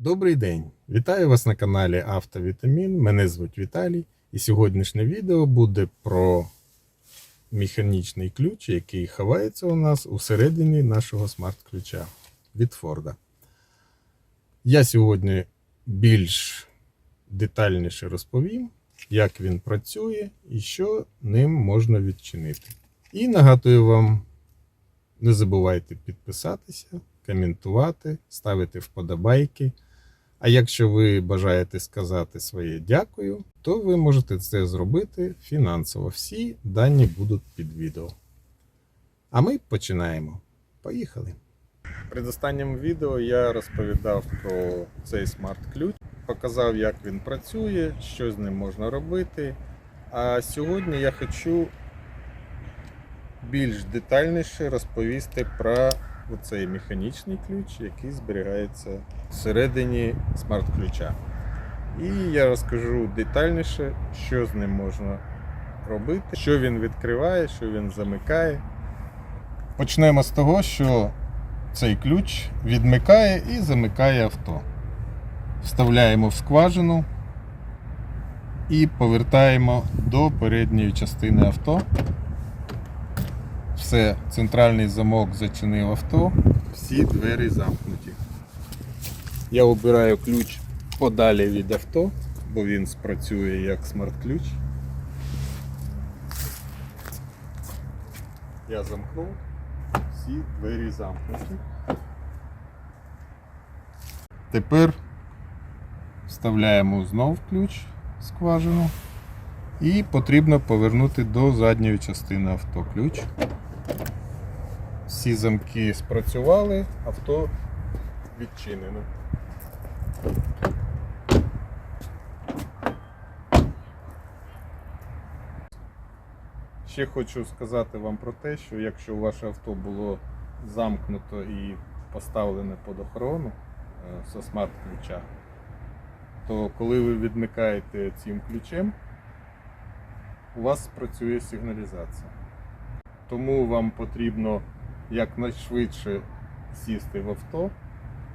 Добрий день! Вітаю вас на каналі Автовітамін. Мене звуть Віталій. І сьогоднішнє відео буде про механічний ключ, який ховається у нас усередині нашого смарт-ключа від Форда. Я сьогодні більш детальніше розповім, як він працює і що ним можна відчинити. І нагадую вам, не забувайте підписатися, коментувати, ставити вподобайки. А якщо ви бажаєте сказати своє дякую, то ви можете це зробити фінансово. Всі дані будуть під відео. А ми починаємо. Поїхали! В предостанньому відео я розповідав про цей смарт-ключ, показав, як він працює, що з ним можна робити. А сьогодні я хочу більш детальніше розповісти про оцей механічний ключ, який зберігається всередині смарт-ключа. І я розкажу детальніше, що з ним можна робити, що він відкриває, що він замикає. Почнемо з того, що цей ключ відмикає і замикає авто. Вставляємо в скважину і повертаємо до передньої частини авто. Все, центральний замок зачинив авто, всі двері замкнуті. Я обираю ключ подалі від авто, бо він спрацює як смарт-ключ. Я замкнув, всі двері замкнуті. Тепер вставляємо знов ключ в скважину і потрібно повернути до задньої частини авто ключ. Всі замки спрацювали, авто відчинено. Ще хочу сказати вам про те, що якщо ваше авто було замкнуто і поставлене під охорону е, со смарт-ключа, то коли ви відмикаєте цим ключем, у вас спрацює сигналізація. Тому вам потрібно якнайшвидше сісти в авто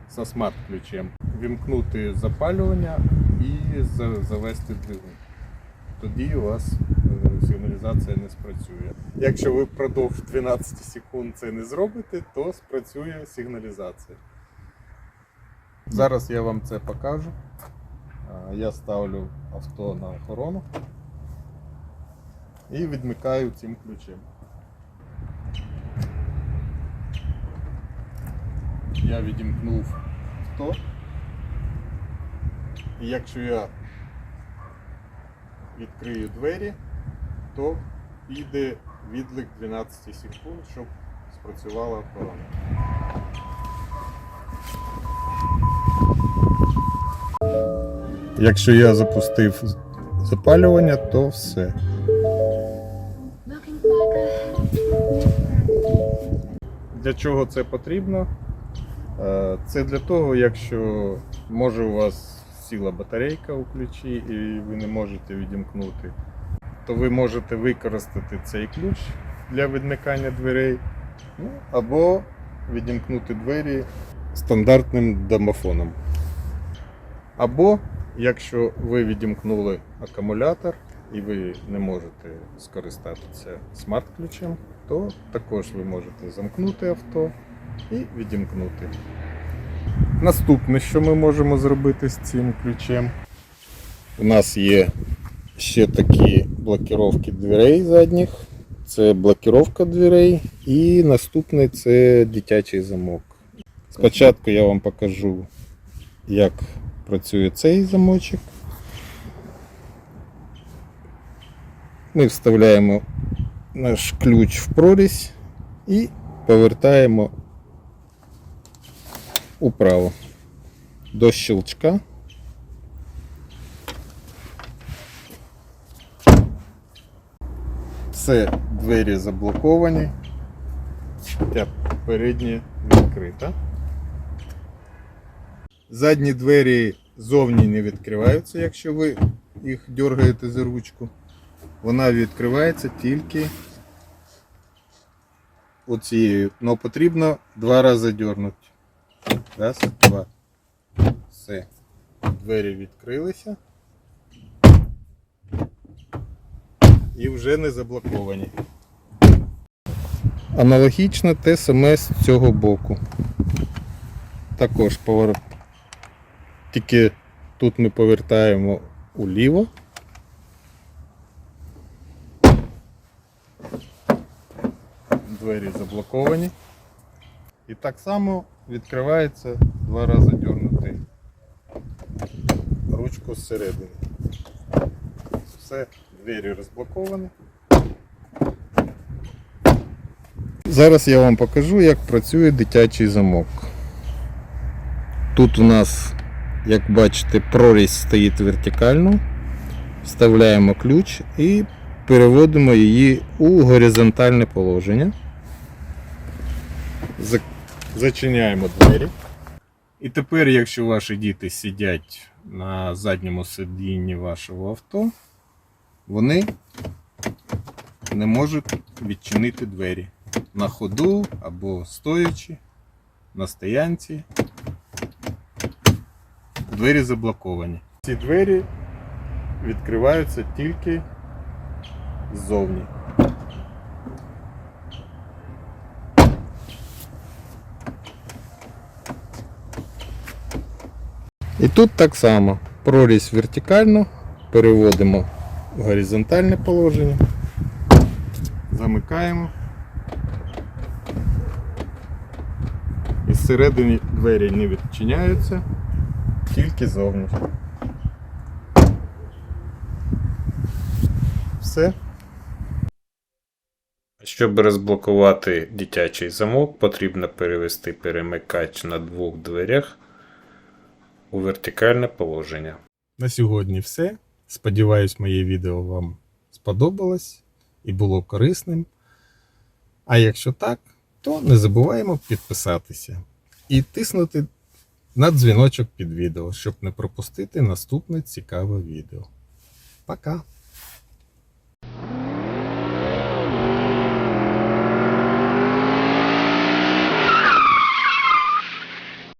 зі смарт-ключем, вімкнути запалювання і завести двигун. Тоді у вас е, сигналізація не спрацює. Якщо ви впродовж 12 секунд це не зробите, то спрацює сигналізація. Зараз я вам це покажу. Я ставлю авто на охорону і відмикаю цим ключем. Я відімкнув авто. І якщо я відкрию двері, то піде відлик 12 секунд, щоб спрацювала охорона. Якщо я запустив запалювання, то все. Для чого це потрібно? Е, Це для того, якщо може у вас сіла батарейка у ключі і ви не можете відімкнути, то ви можете використати цей ключ для відмикання дверей, ну, або відімкнути двері стандартним домофоном. Або якщо ви відімкнули акумулятор і ви не можете скористатися смарт-ключем, то також ви можете замкнути авто і відімкнути. Наступне, що ми можемо зробити з цим ключем, у нас є ще такі блокировки дверей задніх. Це блокировка дверей, і наступне це дитячий замок. Спочатку я вам покажу, як працює цей замочок. Ми вставляємо наш ключ в прорізь і повертаємо управо до щелчка. Все, двері заблоковані. Ця передня відкрита. Задні двері зовні не відкриваються, якщо ви їх дергаєте за ручку. Вона відкривається тільки оцією. Но потрібно два рази дернути. Раз, два. Все. Двері відкрилися. І вже не заблоковані. Аналогічно те саме з цього боку. Також повер... Тільки тут ми повертаємо уліво. Двері заблоковані. І так само відкривається два рази дьорнути ручку зсередини. Все, двері розблоковані. Зараз я вам покажу, як працює дитячий замок. Тут у нас, як бачите, прорізь стоїть вертикально. Вставляємо ключ і переводимо її у горизонтальне положення. За- Зачиняємо двері. І тепер, якщо ваші діти сидять на задньому сидінні вашого авто, вони не можуть відчинити двері на ходу або стоячи на стоянці. Двері заблоковані. Ці двері відкриваються тільки ззовні. І тут так само. Прорізь вертикально, переводимо в горизонтальне положення, замикаємо. І зсередини двері не відчиняються, тільки зовні. Все. Щоб розблокувати дитячий замок, потрібно перевести перемикач на двох дверях у вертикальне положення. На сьогодні все. Сподіваюсь, моє відео вам сподобалось і було корисним. А якщо так, то не забуваємо підписатися і тиснути на дзвіночок під відео, щоб не пропустити наступне цікаве відео. Пока!